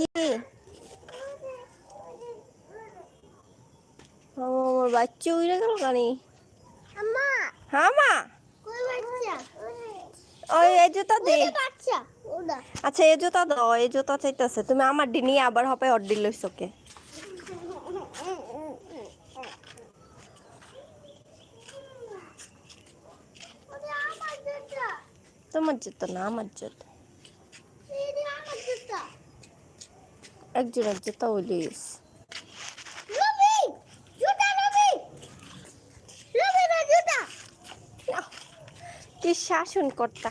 কি? আমার বাচ্চা উড়ে গেল কানি হ্যাঁ মা। ওই এই জুতা দে। আচ্ছা এই জুতা দাও এই জুতা চাইতেছে। তুমি আমার ডি নিয়ে আবার হবে অর্ডি লইছ কে ওটা তোমার জুতা না আমার জুতা এটা আমার জুতা একজনের জুতা উলিস কি শাসন কর্তা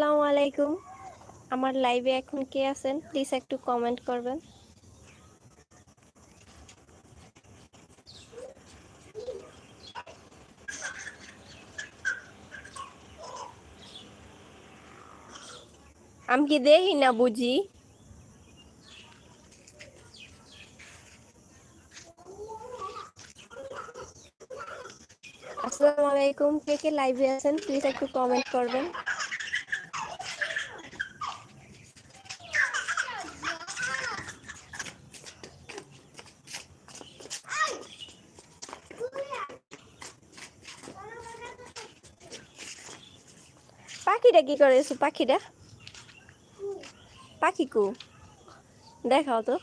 আসসালামু আলাইকুম। আমার লাইভে এখন কে আছেন? প্লিজ একটু কমেন্ট করবেন। আমি কি দেখি না বুঝি? আসসালামু আলাইকুম। কে কে লাইভে আছেন? প্লিজ একটু কমেন্ট করবেন। পাখিটা কি করেছ পাখিটা? পাখি কু দেখাও তো।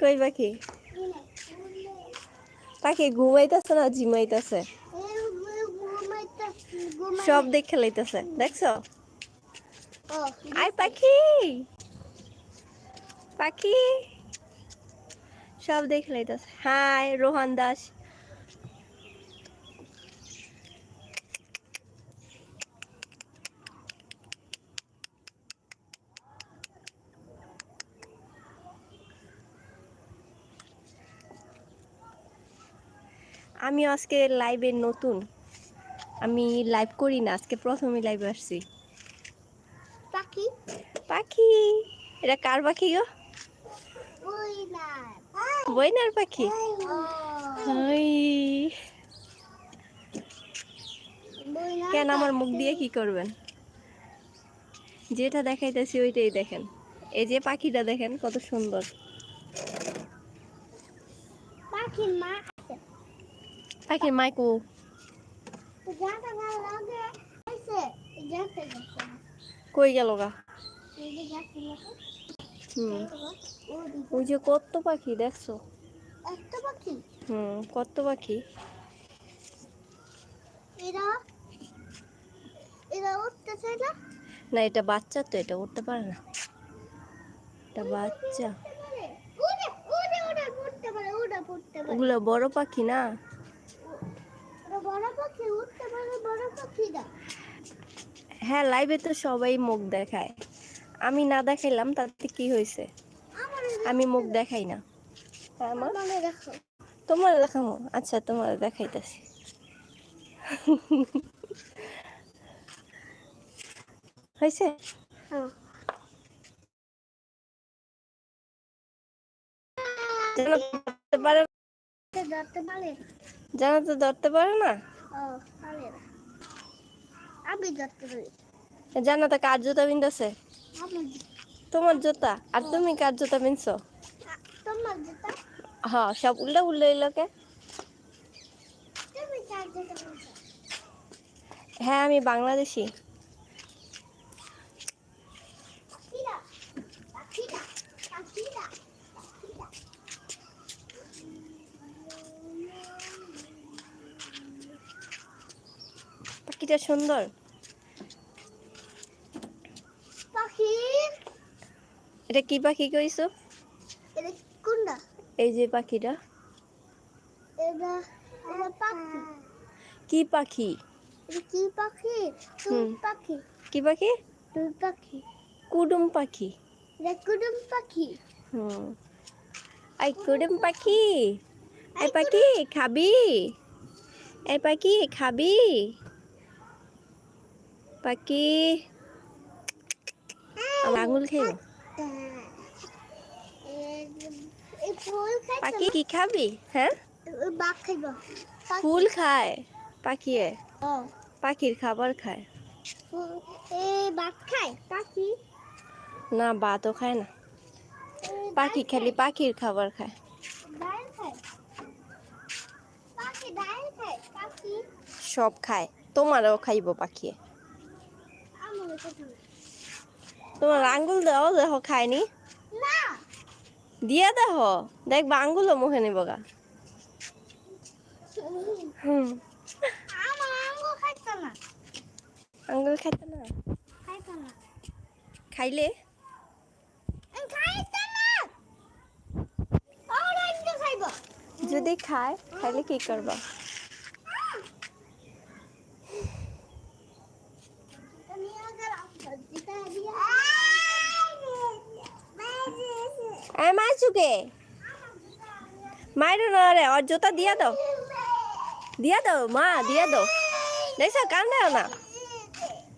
কই পাখি? পাখি ঘুমাইতেছে না, ঝিমাইতেছে? সব দেখে লাইতেছে দেখছ? আই পাখি! পাখি! সব দেখে লাইতেছে হাই রোহান দাস। আমি আজকে লাইভে নতুন। আমি লাইভ করি না আজকে প্রথমে লাইভে আসছি। পাখি? পাখি? এটা কার পাখি গো? বইনার। পাখি? কেন আমার মুখ দিয়ে কি করবেন? যেটা দেখাইতেছি ওইটাই দেখেন। এই যে পাখিটা দেখেন কত সুন্দর পাখির মা আছে আছে যাতে যাচ্ছে কই গেল গা হুম ওই যে কত পাখি দেখছ পাখি হুম কত পাখি এরা এরা না না এটা বাচ্চা তো এটা উঠতে পারে না এটা বাচ্চা ওগুলো বড় পাখি না ওরা বড় পাখি উঠতে পারে বড় পাখিটা হ্যাঁ লাইভে তো সবাই মুখ দেখায়। আমি না দেখাইলাম তাতে কি হয়েছে? আমি মুখ দেখাই না। হ্যাঁ তোমার দেখামো? আচ্ছা তোমার দেখাইতেছি। হয়েছে? হ্যাঁ। পারে। জানো তো ধরতে পারে না? জানো তো না। আমি ধরতে পারি। জান্নাতে কার জুতা বিনতেছে তোমার জুতা। আর তুমি কার জুতা বিনছো তোমার জুতা? হ্যাঁ সব উল্টা উল্টা বলছো হ্যাঁ আমি বাংলাদেশি পাখিরা পাখিরা পাখিরা পাখিরা পাখিটা সুন্দর। পাখি? এটা কি পাখি কইছো? এটা কোনটা? এই যে পাখিটা। এটা পাখি। কি পাখি? কি পাখি? পাখি। কি পাখি? তুই পাখি। কুডুম পাখি। কুটুম পাখি। হুম। আই কুডুম পাখি। এই পাখি খাবি। এই পাখি খাবি। পাখি? আঙুল খেয়ে পাখি কি খাবি? হ্যাঁ? পাখি- ফুল খায় পাখিয়ে। ও, পাখির খাবার খায়। পাখি না ভাতও খায় না। পাখি খালি পাখির খাবার খায়। পাখি পাখি সব খায়। তোমারও খাইব পাখি কথা তোমার আঙ্গুল দাও দেখো খায়নি না। দিয়ে দেখো দেখবা আঙ্গুলও মুখে নিব গা। আঙ্গুল খাইতো না। খাইলে? যদি খায় খাইলে কি করবা আমি আগে সবজিটা দিয়া মাইছুকে মাইরো না রে, ওর জুতা দিয়া দাও। দিয়া দাও, মা, দিয়া দাও। দেখছ, কান্দাও না।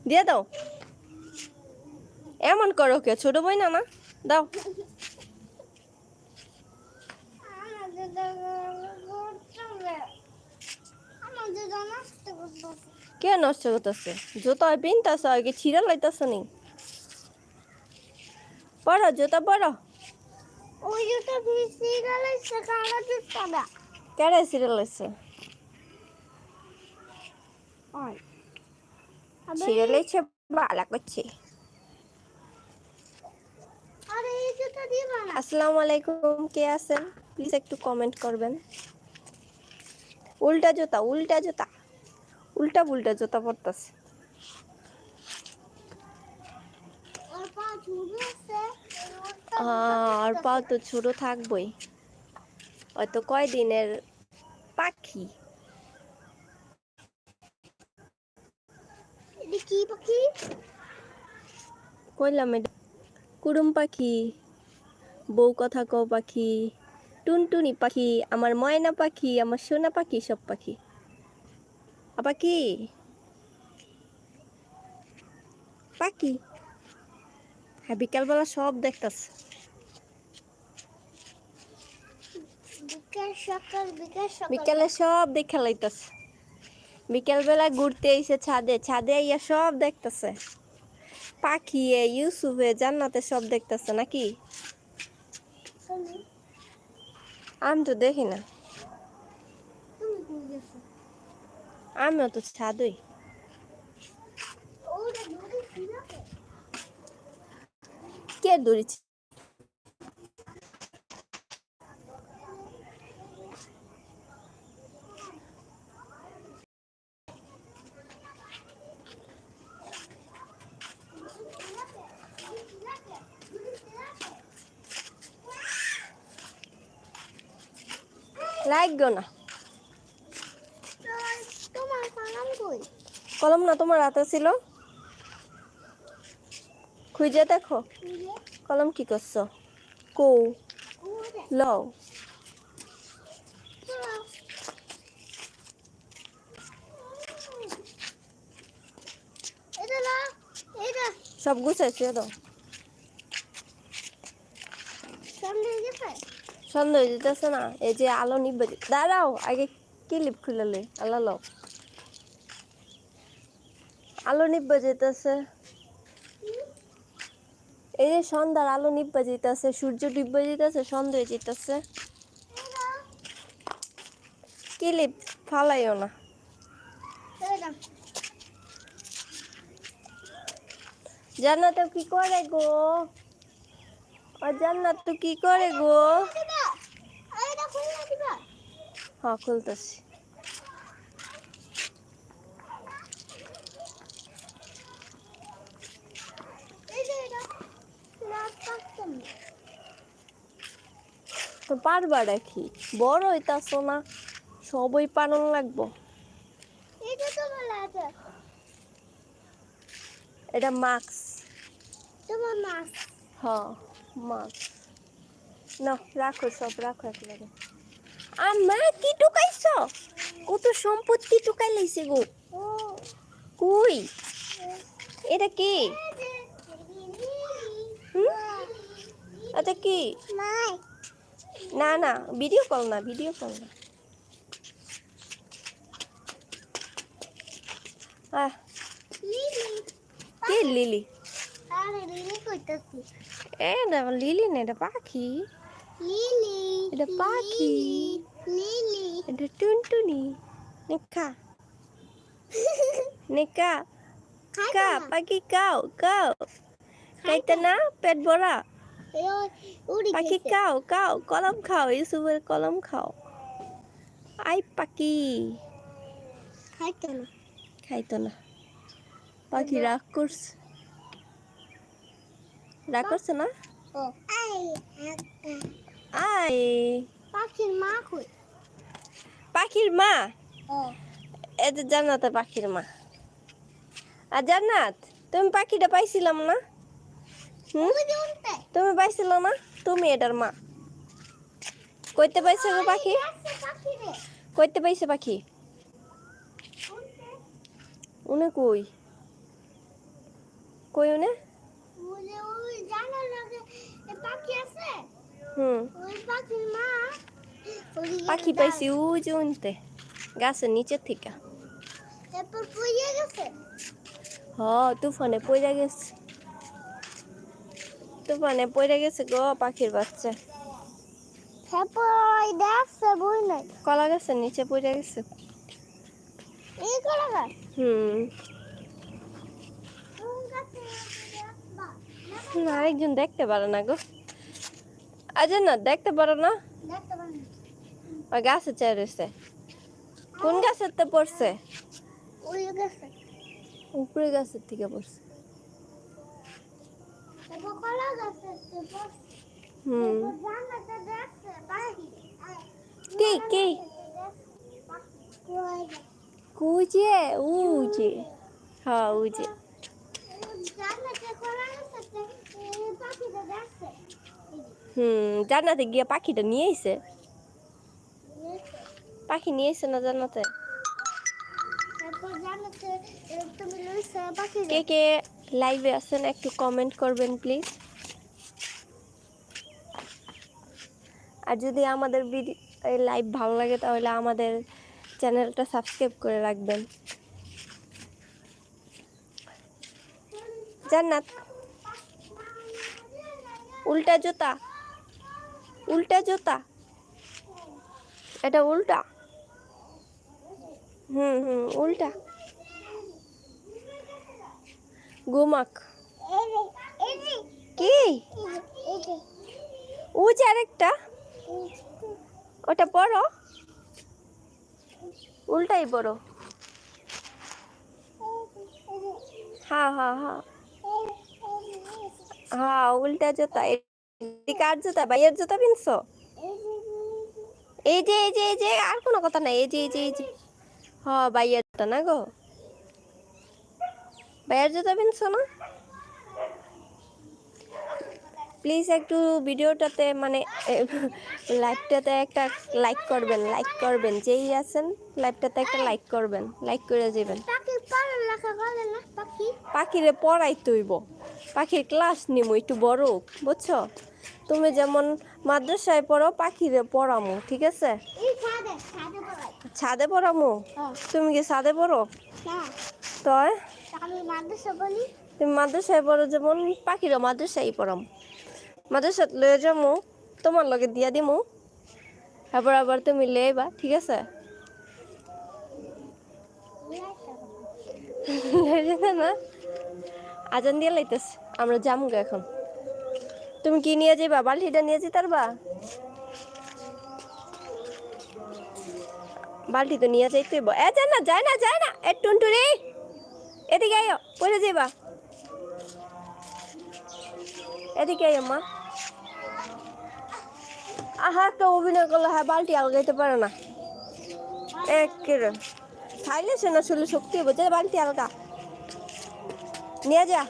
দিয়া দাও। এমন করো কে ছোট বই না না দাও। কে নষ্ট করতেছে? জুতা পিনতেছে কি ছিঁড়া লাইতেছে নি? পড়ো, জুতা পড়ো। ওই জুতো ভিজে গেলে সে কালো জুতো না কেড়ে ছিঁড়ে লাইছে ছিঁড়ে লাইছে ভালো করছে আরে এই জুতো দিবা না আসসালামু আলাইকুম কে আছেন? প্লিজ একটু কমেন্ট করবেন। উল্টা জুতা উল্টা জুতা। উল্টা উল্টা জুতা পড়তেছে আর পাও তো ছোট থাকবই। হয়তো কয়দিনের পাখি? কি পাখি? কইলাম কুড়ুম পাখি বউ কথা কও পাখি টুনটুনি পাখি আমার ময়না পাখি আমার সোনা পাখি সব পাখি। আ পাখি পাখি। হ্যাঁ বিকালবেলা সব দেখতাছে। বিকাল সব দেখে লাইতাছে। বিকালবেলা ঘুরতে আইসে ছাদে ছাদে আইয়া সব দেখতাছে। পাখি ইউসুফে জান্নাতে সব দেখতাছে নাকি? আমি তো দেখি না। আমিও তো ছাদই ওটা দড়ি ছিল দৌড়িছে লাগবে না কলম না তোমার হাতে ছিল? খুঁজে দেখো। কলম কি করছ? কৌ। লও। সব গুছাইছে গেছে সন্দেহ যেতেছে না? এই যে আলো নিবে দাঁড়াও, আগে ক্লিপ খুলে লই? আলো লও। আলো নিবে যেতেছে। এই যে সন্ধ্যার আলো নিব্বা যেতেছে সূর্য ডিব্বা যেতেছে সন্ধ্যা যেতেছে ক্লিপ ফালাইও না। জান্নাত তো কি করে গো? আর জান্নাত তো কি করে গো? হ্যাঁ খুলতেছি। তো পারবা রাখি। বড় হইতাছ না সবই পালন লাগবো। এটা মাস্ক। তোমার মাছ হ মাস্ক। না রাখো সব রাখো একবারে। আর মা কি টুকাইছ? কত সম্পত্তি টুকাই লাইছে গো। ও। কই? এটা কি? এটা কি? না না ভিডিও কল না ভিডিও কল না। কে লিলি? আরে লিলি এ না লিলি না এটা পাখি। এটা পাখি। এটা টুনটুনি। নেকা নেকা কা পাখি কাও কাও খাইতে না পেট ভরা। পাখি খাও খাও কলম খাও ইউসুফের কলম খাও। আই পাখি। খাইতো না। খাইতো না। পাখি রাগ করছে। রাগ করছে না? আই আই। পাখির মা কই? পাখির মা? এটা জান্নাতে পাখির মা। আর জান্নাত তুমি পাখিটা পাইছিলাম না? তুমি পাইছিল না তুমি এটার মা। কইতে পাইছে গো পাখি? কইতে পাইছে পাখি? উনি কই? কই উনি? পাখি হুম। গেছে। পাইছি ওই যে উনতে গাছের নিচের থেকে। হ তুফানে পড়ে গেছে। তুফানে পড়ে গেছে গো পাখির বাচ্চা। নাই। কলা গাছের নিচে পড়ে গেছে। হুম। আরেকজন দেখতে পারে না গো। আজ না দেখতে পারো না? ওই গাছে চাই রয়েছে। কোন গাছের তো পড়ছে? উপরে গাছের থেকে পড়ছে এরপর কলা গাছে এরপর হুম কে কে কুজে উজে হ্যাঁ উজে হুম জান্নাতে গিয়ে পাখিটা নিয়ে আইছে। পাখি নিয়ে আইছে না জান্নাতে কে কে? লাইভে আছেন, একটু কমেন্ট করবেন প্লিজ আর যদি আমাদের ভিডিও লাইভ ভালো লাগে, তাহলে আমাদের চ্যানেলটা সাবস্ক্রাইব করে রাখবেন। জান্নাত। উল্টা জুতা। উল্টা জুতা। এটা উল্টা। হুম হুম, উল্টা। যে কি? ও যে আরেকটা। ওটা বড় উল্টাই বড় হা হা হা। হা, উল্টা জুতা। আর জুতা? ভাইয়ের জুতা পিনছো? এই যে এই যে এই যে, আর কোনো কথা নাই। এই যে এই যে এই যে। হ্যাঁ ভাইয়ের জুতা না গো? ভাইয়ের জুতা পিনছো না প্লিজ একটু ভিডিওটাতে মানে লাইভটাতে একটা লাইক করবেন লাইক করবেন। যেই আছেন লাইভটাতে একটা লাইক করবেন লাইক করে যাবেন। পাখিরে পড়াই তৈব পাখির ক্লাস নিমো একটু বড় বুঝছ? তুমি যেমন মাদ্রাসায় পড়ো পাখিরে পড়ামো ঠিক আছে? ছাদে পড়ামো? হ্যাঁ। তুমি কি ছাদে পড়ো? না তয় আমি মাদ্রাসা বলি। তুমি মাদ্রাসায় পড়ো যেমন পাখিরও মাদ্রাসায় পড়াম। মাদ্রাসাত লয়ে যামু, তোমার লগে দিয়া দিমু। তারপর আবার তুমি লেবা ঠিক আছে? না? আজান দিয়ে লাইতেছে, আমরা যামু গো এখন। তুমি কি নিয়ে যাইবা বালতিটা নিয়ে যেতে পারবা? বালতি তো নিয়ে যাইতে এ, যায় না যায় না যায় না, এ, টুনটুনি! এদিকে আয় পড়ে যাইবা এদিকে আয় মা আহা, একটা অভিনয় করলে হ্যাঁ বালতি আলগাইতে পারে না। এক খাইলে সে না শুলে শক্তি হবে যা বালতি আলগা। নিয়ে যা।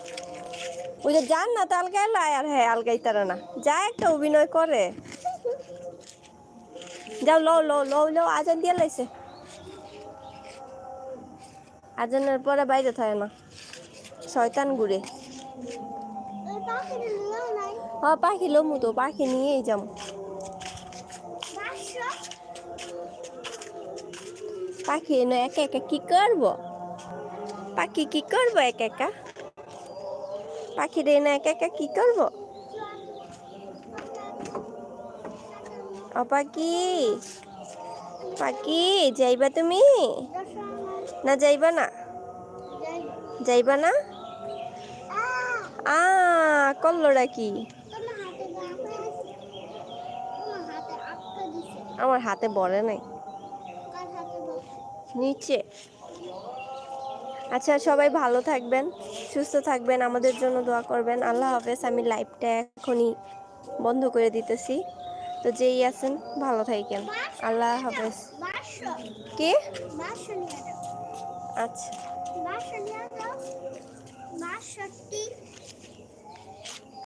ওই যে যান না তো আলগাইলে আর হ্যাঁ আলগাইতারে না। যা একটা অভিনয় করে। যাও, লও লও লও লও, আজান দিয়ে লাইছে। আজানের পরে বাইরে থাকে না। শয়তান ঘুরে হ, পাখি লমু তো, পাখি নিয়েই যাম। পাখি এনে একা একা কি করব? পাখি কি করব একা একা? পাখি রে না একা একা কি করব? ও পাখি, যাইবা তুমি? না যাইবা না? যাইবা না? আ কল্লোটা কি? আমার হাতে বড়ে নাই। নিচে। আচ্ছা সবাই ভালো থাকবেন সুস্থ থাকবেন আমাদের জন্য দোয়া করবেন। আল্লাহ হাফেজ আমি লাইভটা এখনই বন্ধ করে দিতেছি। তো যেই আছেন ভালো থাকেন। আল্লাহ হাফেজ। কি? আচ্ছা। বাষট্টি